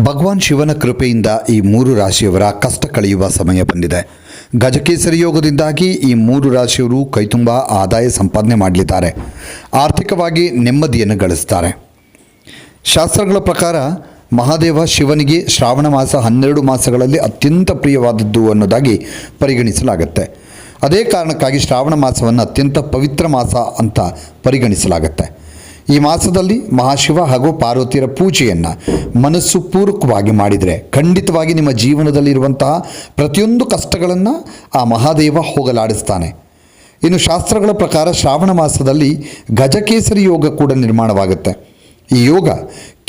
ಭಗವಾನ್ ಶಿವನ ಕೃಪೆಯಿಂದ ಈ ಮೂರು ರಾಶಿಯವರ ಕಷ್ಟ ಕಳೆಯುವ ಸಮಯ ಬಂದಿದೆ. ಗಜಕೇಸರಿ ಯೋಗದಿಂದಾಗಿ ಈ ಮೂರು ರಾಶಿಯವರು ಕೈತುಂಬ ಆದಾಯ ಸಂಪಾದನೆ ಮಾಡಲಿದ್ದಾರೆ. ಆರ್ಥಿಕವಾಗಿ ನೆಮ್ಮದಿಯನ್ನು ಗಳಿಸ್ತಾರೆ. ಶಾಸ್ತ್ರಗಳ ಪ್ರಕಾರ ಮಹಾದೇವ ಶಿವನಿಗೆ ಶ್ರಾವಣ ಮಾಸ ಹನ್ನೆರಡು ಮಾಸಗಳಲ್ಲಿ ಅತ್ಯಂತ ಪ್ರಿಯವಾದದ್ದು ಅನ್ನೋದಾಗಿ ಪರಿಗಣಿಸಲಾಗುತ್ತೆ. ಅದೇ ಕಾರಣಕ್ಕಾಗಿ ಶ್ರಾವಣ ಮಾಸವನ್ನು ಅತ್ಯಂತ ಪವಿತ್ರ ಮಾಸ ಅಂತ ಪರಿಗಣಿಸಲಾಗುತ್ತೆ. ಈ ಮಾಸದಲ್ಲಿ ಮಹಾಶಿವ ಹಾಗೂ ಪಾರ್ವತಿಯರ ಪೂಜೆಯನ್ನು ಮನಸ್ಸು ಪೂರ್ವಕವಾಗಿ ಮಾಡಿದರೆ ಖಂಡಿತವಾಗಿ ನಿಮ್ಮ ಜೀವನದಲ್ಲಿರುವಂತಹ ಪ್ರತಿಯೊಂದು ಕಷ್ಟಗಳನ್ನು ಆ ಮಹಾದೇವ ಹೋಗಲಾಡಿಸ್ತಾನೆ. ಇನ್ನು ಶಾಸ್ತ್ರಗಳ ಪ್ರಕಾರ ಶ್ರಾವಣ ಮಾಸದಲ್ಲಿ ಗಜಕೇಸರಿ ಯೋಗ ಕೂಡ ನಿರ್ಮಾಣವಾಗುತ್ತೆ. ಈ ಯೋಗ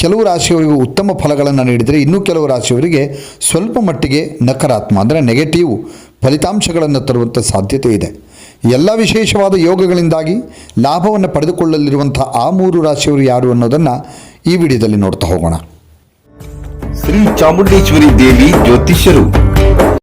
ಕೆಲವು ರಾಶಿಯವರಿಗೆ ಉತ್ತಮ ಫಲಗಳನ್ನು ನೀಡಿದರೆ ಇನ್ನೂ ಕೆಲವು ರಾಶಿಯವರಿಗೆ ಸ್ವಲ್ಪ ಮಟ್ಟಿಗೆ ನಕಾರಾತ್ಮ ಅಂದರೆ ನೆಗೆಟಿವ್ ಫಲಿತಾಂಶಗಳನ್ನು ತರುವಂಥ ಸಾಧ್ಯತೆ ಇದೆ. ಎಲ್ಲ ವಿಶೇಷವಾದ ಯೋಗಗಳಿಂದಾಗಿ ಲಾಭವನ್ನು ಪಡೆದುಕೊಳ್ಳಲಿರುವಂಥ ಆ ಮೂರು ರಾಶಿಯವರು ಯಾರು ಅನ್ನೋದನ್ನು ಈ ವಿಡಿಯೋದಲ್ಲಿ ನೋಡ್ತಾ ಹೋಗೋಣ. ಶ್ರೀ ಚಾಮುಂಡೇಶ್ವರಿ ದೇವಿ ಜ್ಯೋತಿಷ್ಯರು.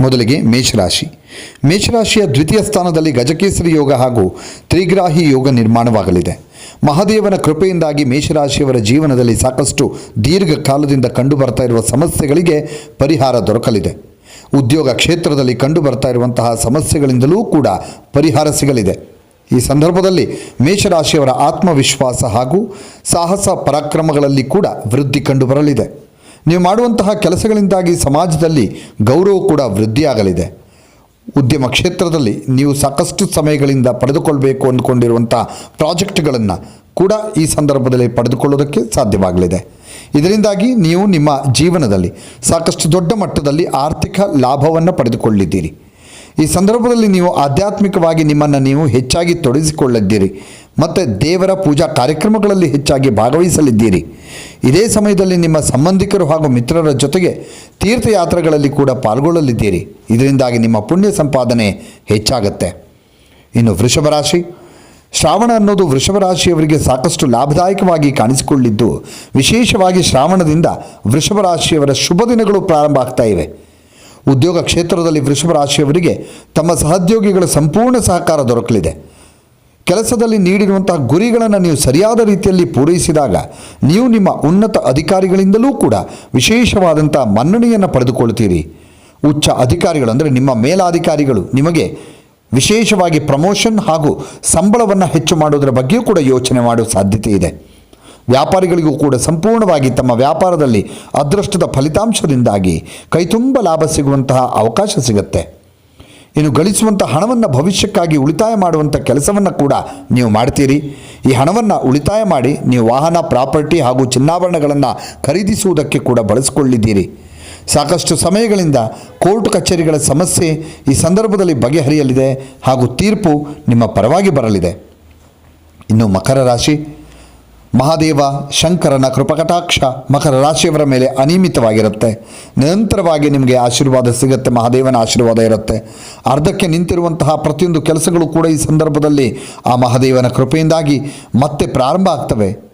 ಮೊದಲಿಗೆ ಮೇಷರಾಶಿ. ಮೇಷರಾಶಿಯ ದ್ವಿತೀಯ ಸ್ಥಾನದಲ್ಲಿ ಗಜಕೇಸರಿ ಯೋಗ ಹಾಗೂ ತ್ರಿಗ್ರಾಹಿ ಯೋಗ ನಿರ್ಮಾಣವಾಗಲಿದೆ. ಮಹಾದೇವನ ಕೃಪೆಯಿಂದಾಗಿ ಮೇಷರಾಶಿಯವರ ಜೀವನದಲ್ಲಿ ಸಾಕಷ್ಟು ದೀರ್ಘಕಾಲದಿಂದ ಕಂಡುಬರ್ತಾ ಇರುವ ಸಮಸ್ಯೆಗಳಿಗೆ ಪರಿಹಾರ ದೊರಕಲಿದೆ. ಉದ್ಯೋಗ ಕ್ಷೇತ್ರದಲ್ಲಿ ಕಂಡುಬರ್ತಾ ಇರುವಂತಹ ಸಮಸ್ಯೆಗಳಿಂದಲೂ ಕೂಡ ಪರಿಹಾರ ಸಿಗಲಿದೆ. ಈ ಸಂದರ್ಭದಲ್ಲಿ ಮೇಷರಾಶಿಯವರ ಆತ್ಮವಿಶ್ವಾಸ ಹಾಗೂ ಸಾಹಸ ಪರಾಕ್ರಮಗಳಲ್ಲಿ ಕೂಡ ವೃದ್ಧಿ ಕಂಡುಬರಲಿದೆ. ನೀವು ಮಾಡುವಂತಹ ಕೆಲಸಗಳಿಂದಾಗಿ ಸಮಾಜದಲ್ಲಿ ಗೌರವ ಕೂಡ ವೃದ್ಧಿಯಾಗಲಿದೆ. ಉದ್ಯಮ ಕ್ಷೇತ್ರದಲ್ಲಿ ನೀವು ಸಾಕಷ್ಟು ಸಮಯಗಳಿಂದ ಪಡೆದುಕೊಳ್ಬೇಕು ಅಂದ್ಕೊಂಡಿರುವಂಥ ಪ್ರಾಜೆಕ್ಟ್ಗಳನ್ನು ಕೂಡ ಈ ಸಂದರ್ಭದಲ್ಲಿ ಪಡೆದುಕೊಳ್ಳೋದಕ್ಕೆ ಸಾಧ್ಯವಾಗಲಿದೆ. ಇದರಿಂದಾಗಿ ನೀವು ನಿಮ್ಮ ಜೀವನದಲ್ಲಿ ಸಾಕಷ್ಟು ದೊಡ್ಡ ಮಟ್ಟದಲ್ಲಿ ಆರ್ಥಿಕ ಲಾಭವನ್ನು ಪಡೆದುಕೊಳ್ಳಿದ್ದೀರಿ. ಈ ಸಂದರ್ಭದಲ್ಲಿ ನೀವು ಆಧ್ಯಾತ್ಮಿಕವಾಗಿ ನಿಮ್ಮನ್ನು ನೀವು ಹೆಚ್ಚಾಗಿ ತೊಡಗಿಸಿಕೊಳ್ಳಿದ್ದೀರಿ ಮತ್ತು ದೇವರ ಪೂಜಾ ಕಾರ್ಯಕ್ರಮಗಳಲ್ಲಿ ಹೆಚ್ಚಾಗಿ ಭಾಗವಹಿಸಲಿದ್ದೀರಿ. ಇದೇ ಸಮಯದಲ್ಲಿ ನಿಮ್ಮ ಸಂಬಂಧಿಕರು ಹಾಗೂ ಮಿತ್ರರ ಜೊತೆಗೆ ತೀರ್ಥಯಾತ್ರೆಗಳಲ್ಲಿ ಕೂಡ ಪಾಲ್ಗೊಳ್ಳಲಿದ್ದೀರಿ. ಇದರಿಂದಾಗಿ ನಿಮ್ಮ ಪುಣ್ಯ ಸಂಪಾದನೆ ಹೆಚ್ಚಾಗುತ್ತೆ. ಇನ್ನು ವೃಷಭ ರಾಶಿ. ಶ್ರಾವಣ ಅನ್ನೋದು ವೃಷಭ ರಾಶಿಯವರಿಗೆ ಸಾಕಷ್ಟು ಲಾಭದಾಯಕವಾಗಿ ಕಾಣಿಸಿಕೊಳ್ಳಿದ್ದು, ವಿಶೇಷವಾಗಿ ಶ್ರಾವಣದಿಂದ ವೃಷಭ ರಾಶಿಯವರ ಶುಭ ದಿನಗಳು ಪ್ರಾರಂಭ ಆಗ್ತಾ ಇವೆ. ಉದ್ಯೋಗ ಕ್ಷೇತ್ರದಲ್ಲಿ ವೃಷಭ ರಾಶಿಯವರಿಗೆ ತಮ್ಮ ಸಹೋದ್ಯೋಗಿಗಳ ಸಂಪೂರ್ಣ ಸಹಕಾರ ದೊರಕಲಿದೆ. ಕೆಲಸದಲ್ಲಿ ನೀಡಿರುವಂತಹ ಗುರಿಗಳನ್ನು ನೀವು ಸರಿಯಾದ ರೀತಿಯಲ್ಲಿ ಪೂರೈಸಿದಾಗ ನೀವು ನಿಮ್ಮ ಉನ್ನತ ಅಧಿಕಾರಿಗಳಿಂದಲೂ ಕೂಡ ವಿಶೇಷವಾದಂಥ ಮನ್ನಣೆಯನ್ನು ಪಡೆದುಕೊಳ್ತೀರಿ ಉಚ್ಚ ಅಧಿಕಾರಿಗಳು ಅಂದರೆ ನಿಮ್ಮ ಮೇಲಾಧಿಕಾರಿಗಳು ನಿಮಗೆ ವಿಶೇಷವಾಗಿ ಪ್ರಮೋಷನ್ ಹಾಗೂ ಸಂಬಳವನ್ನು ಹೆಚ್ಚು ಮಾಡೋದರ ಬಗ್ಗೆಯೂ ಕೂಡ ಯೋಚನೆ ಮಾಡುವ ಸಾಧ್ಯತೆ ಇದೆ. ವ್ಯಾಪಾರಿಗಳಿಗೂ ಕೂಡ ಸಂಪೂರ್ಣವಾಗಿ ತಮ್ಮ ವ್ಯಾಪಾರದಲ್ಲಿ ಅದೃಷ್ಟದ ಫಲಿತಾಂಶದಿಂದಾಗಿ ಕೈತುಂಬ ಲಾಭ ಸಿಗುವಂತಹ ಅವಕಾಶ ಸಿಗುತ್ತೆ. ಇನ್ನು ಗಳಿಸುವಂಥ ಹಣವನ್ನು ಭವಿಷ್ಯಕ್ಕಾಗಿ ಉಳಿತಾಯ ಮಾಡುವಂಥ ಕೆಲಸವನ್ನು ಕೂಡ ನೀವು ಮಾಡ್ತೀರಿ. ಈ ಹಣವನ್ನು ಉಳಿತಾಯ ಮಾಡಿ ನೀವು ವಾಹನ, ಪ್ರಾಪರ್ಟಿ ಹಾಗೂ ಚಿನ್ನಾಭರಣಗಳನ್ನು ಖರೀದಿಸುವುದಕ್ಕೆ ಕೂಡ ಬಳಸಿಕೊಳ್ಳಿದ್ದೀರಿ. ಸಾಕಷ್ಟು ಸಮಯಗಳಿಂದ ಕೋರ್ಟ್ ಕಚೇರಿಗಳ ಸಮಸ್ಯೆ ಈ ಸಂದರ್ಭದಲ್ಲಿ ಬಗೆಹರಿಯಲಿದೆ ಹಾಗೂ ತೀರ್ಪು ನಿಮ್ಮ ಪರವಾಗಿ ಬರಲಿದೆ. ಇನ್ನು ಮಕರ ರಾಶಿ ಮಹಾದೇವ ಶಂಕರನ ಕೃಪಕಟಾಕ್ಷ ಮಕರ ರಾಶಿಯವರ ಮೇಲೆ ಅನಿಯಮಿತವಾಗಿರುತ್ತೆ. ನಿರಂತರವಾಗಿ ನಿಮಗೆ ಆಶೀರ್ವಾದ ಸಿಗುತ್ತೆ, ಮಹಾದೇವನ ಆಶೀರ್ವಾದ ಇರುತ್ತೆ. ಅರ್ಧಕ್ಕೆ ನಿಂತಿರುವಂತಹ ಪ್ರತಿಯೊಂದು ಕೆಲಸಗಳು ಕೂಡ ಈ ಸಂದರ್ಭದಲ್ಲಿ ಆ ಮಹಾದೇವನ ಕೃಪೆಯಿಂದಾಗಿ ಮತ್ತೆ ಪ್ರಾರಂಭ ಆಗ್ತವೆ.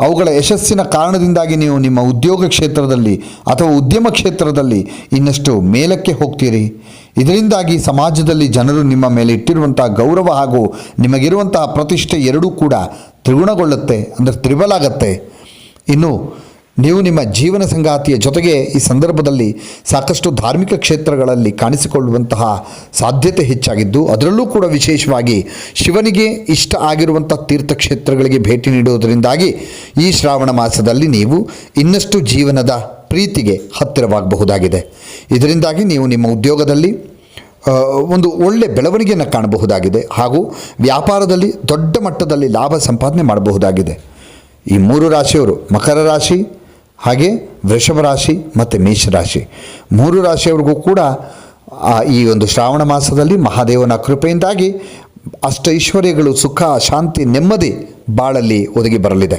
ಅವುಗಳ ಯಶಸ್ಸಿನ ಕಾರಣದಿಂದಾಗಿ ನೀವು ನಿಮ್ಮ ಉದ್ಯೋಗ ಕ್ಷೇತ್ರದಲ್ಲಿ ಅಥವಾ ಉದ್ಯಮ ಕ್ಷೇತ್ರದಲ್ಲಿ ಇನ್ನಷ್ಟು ಮೇಲಕ್ಕೆ ಹೋಗ್ತೀರಿ. ಇದರಿಂದಾಗಿ ಸಮಾಜದಲ್ಲಿ ಜನರು ನಿಮ್ಮ ಮೇಲೆ ಇಟ್ಟಿರುವಂತಹ ಗೌರವ ಹಾಗೂ ನಿಮಗಿರುವಂತಹ ಪ್ರತಿಷ್ಠೆ ಎರಡೂ ಕೂಡ ತ್ರಿಗುಣಗೊಳ್ಳುತ್ತೆ, ಅಂದರೆ ತ್ರಿಬಲಾಗತ್ತೆ. ಇನ್ನು ನೀವು ನಿಮ್ಮ ಜೀವನ ಸಂಗಾತಿಯ ಜೊತೆಗೆ ಈ ಸಂದರ್ಭದಲ್ಲಿ ಸಾಕಷ್ಟು ಧಾರ್ಮಿಕ ಕ್ಷೇತ್ರಗಳಲ್ಲಿ ಕಾಣಿಸಿಕೊಳ್ಳುವಂತಹ ಸಾಧ್ಯತೆ ಹೆಚ್ಚಾಗಿದ್ದು, ಅದರಲ್ಲೂ ಕೂಡ ವಿಶೇಷವಾಗಿ ಶಿವನಿಗೆ ಇಷ್ಟ ಆಗಿರುವಂಥ ತೀರ್ಥಕ್ಷೇತ್ರಗಳಿಗೆ ಭೇಟಿ ನೀಡುವುದರಿಂದಾಗಿ ಈ ಶ್ರಾವಣ ಮಾಸದಲ್ಲಿ ನೀವು ಇನ್ನಷ್ಟು ಜೀವನದ ಪ್ರೀತಿಗೆ ಹತ್ತಿರವಾಗಬಹುದಾಗಿದೆ. ಇದರಿಂದಾಗಿ ನೀವು ನಿಮ್ಮ ಉದ್ಯೋಗದಲ್ಲಿ ಒಂದು ಒಳ್ಳೆ ಬೆಳವಣಿಗೆಯನ್ನು ಕಾಣಬಹುದಾಗಿದೆ ಹಾಗೂ ವ್ಯಾಪಾರದಲ್ಲಿ ದೊಡ್ಡ ಮಟ್ಟದಲ್ಲಿ ಲಾಭ ಸಂಪಾದನೆ ಮಾಡಬಹುದಾಗಿದೆ. ಈ ಮೂರು ರಾಶಿಯವರು ಮಕರ ರಾಶಿ, ಹಾಗೆ ವೃಷಭ ರಾಶಿ ಮತ್ತು ಮೇಷರಾಶಿ ಮೂರು ರಾಶಿಯವರಿಗೂ ಕೂಡ ಈ ಒಂದು ಶ್ರಾವಣ ಮಾಸದಲ್ಲಿ ಮಹಾದೇವನ ಕೃಪೆಯಿಂದಾಗಿ ಅಷ್ಟೈಶ್ವರ್ಯಗಳು ಸುಖ, ಶಾಂತಿ, ನೆಮ್ಮದಿ ಬಾಳಲ್ಲಿ ಒದಗಿ ಬರಲಿದೆ.